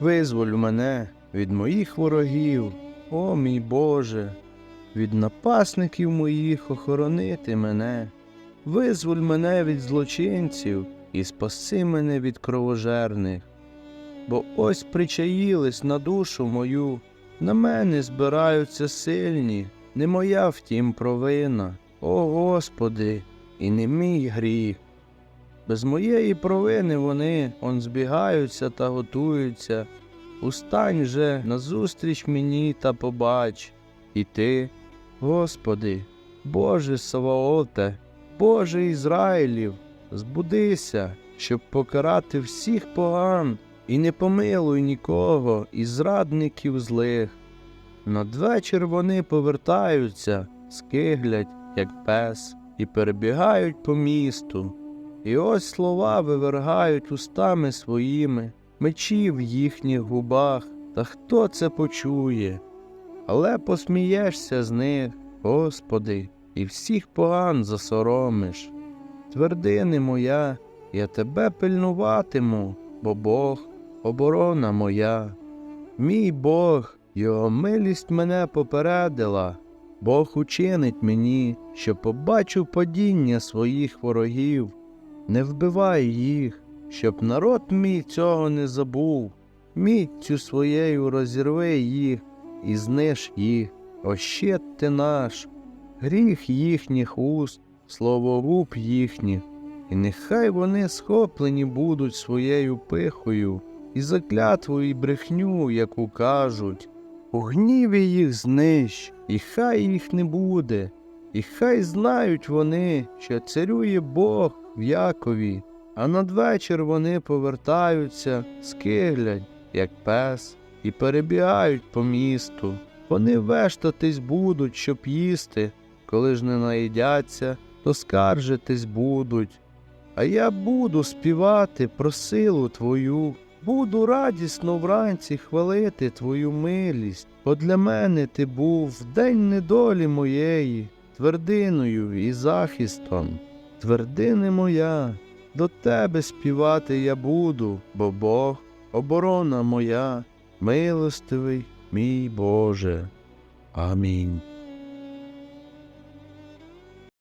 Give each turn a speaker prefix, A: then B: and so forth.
A: Визволь мене від моїх ворогів, о мій Боже, від напасників моїх охоронити мене. Визволь мене від злочинців і спаси мене від кровожерних. Бо ось причаїлись на душу мою, на мене збираються сильні, не моя втім провина, о Господи, і не мій гріх. Без моєї провини вони он збігаються та готуються. Устань же назустріч мені та побач, і ти, Господи, Боже Саваоте, Боже Ізраїлів, збудися, щоб покарати всіх поган, і не помилуй нікого із зрадників злих. Надвечір вони повертаються, скиглять, як пес, і перебігають по місту. І ось слова вивергають устами своїми, мечі в їхніх губах, та хто це почує? Але посмієшся з них, Господи, і всіх поган засоромиш. Твердини моя, я тебе пильнуватиму, бо Бог оборона моя. Мій Бог, його милість мене попередила. Бог учинить мені, що побачу падіння своїх ворогів. Не вбивай їх, щоб народ мій цього не забув. Міттю своєю розірви їх і зниж їх, ощет ти наш, гріх їхніх уст, словогуб їхніх, і нехай вони схоплені будуть своєю пихою, і за клятву і брехню, яку кажуть. У гніві їх знищ, і хай їх не буде, і хай знають вони, що царює Бог в Якові, а надвечір вони повертаються, скиглять, як пес, і перебігають по місту. Вони вештатись будуть, щоб їсти, коли ж не наїдяться, то скаржитись будуть. А я буду співати про силу Твою, буду радісно вранці хвалити Твою милість, бо для мене ти був в день недолі моєї, твердиною і захистом. Твердини моя, до тебе співати я буду, бо Бог оборона моя, милостивий мій Боже. Амінь.